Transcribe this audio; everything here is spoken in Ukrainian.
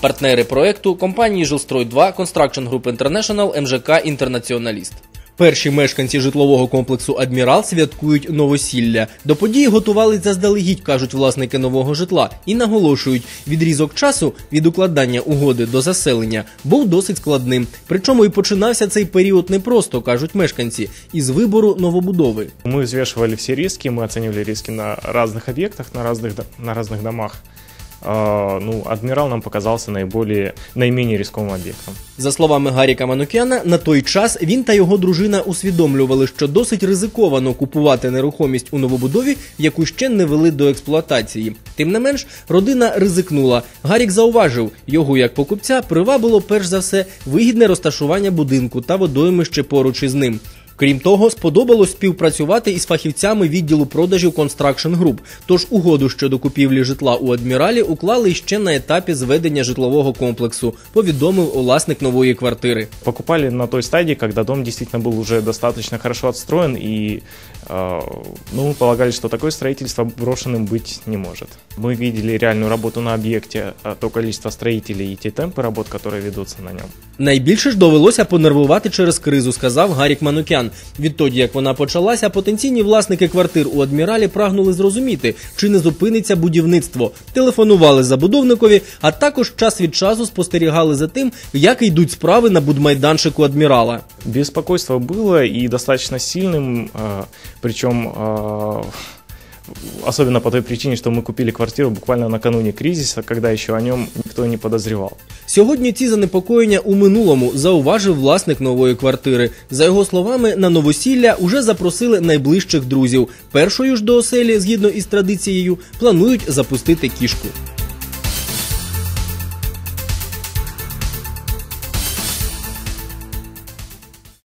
Партнери проекту компанії Жилстрой 2 Construction Group International МЖК Інтернаціоналіст. Перші мешканці житлового комплексу Адмірал святкують новосілля. До події готувались заздалегідь, кажуть власники нового житла, і наголошують, відрізок часу від укладання угоди до заселення був досить складним. Причому і починався цей період непросто, кажуть мешканці, із вибору новобудови. Мы взвешивали все риски, мы оценивали риски на разных объектах, на разных, до- на разных домах. Ну, Адмирал нам показался наиболее, наименее рисковым объектом. За словами Гаріка Манукяна, на той час він та його дружина усвідомлювали, що досить ризиковано купувати нерухомість у новобудові, яку ще не вели до експлуатації. Тим не менш, родина ризикнула. Гарік зауважив, його як покупця привабило перш за все вигідне розташування будинку та водоймище поруч із ним. Крім того, сподобалось співпрацювати із фахівцями відділу продажів Construction Group. Тож угоду щодо купівлі житла у адміралі уклали ще на етапі зведення житлового комплексу, повідомив власник нової квартири. Покупали на той стадии, когда дом действительно был уже достаточно хорошо отстроен, и э, ну, мы полагали, что такое строительство брошенным быть не может. Мы видели реальную работу на объекте, а то количество строителей и те темпы работ, которые ведутся на нем. Найбільше ж довелося понервувати через кризу, сказав Гарік Манукян. Відтоді, як вона почалася, потенційні власники квартир у адміралі прагнули зрозуміти, чи не зупиниться будівництво. Телефонували забудовникові, а також час від часу спостерігали за тим, як йдуть справи на будмайданчику адмірала. Беспокойство было и достаточно сильным, э, причем э, особенно по той причине, что мы купили квартиру буквально накануне кризиса, когда еще о нем никто не подозрівав. Сьогодні ці занепокоєння у минулому зауважив власник нової квартири. За його словами, на новосілля уже запросили найближчих друзів. Першою ж до оселі, згідно із традицією, планують запустити кішку.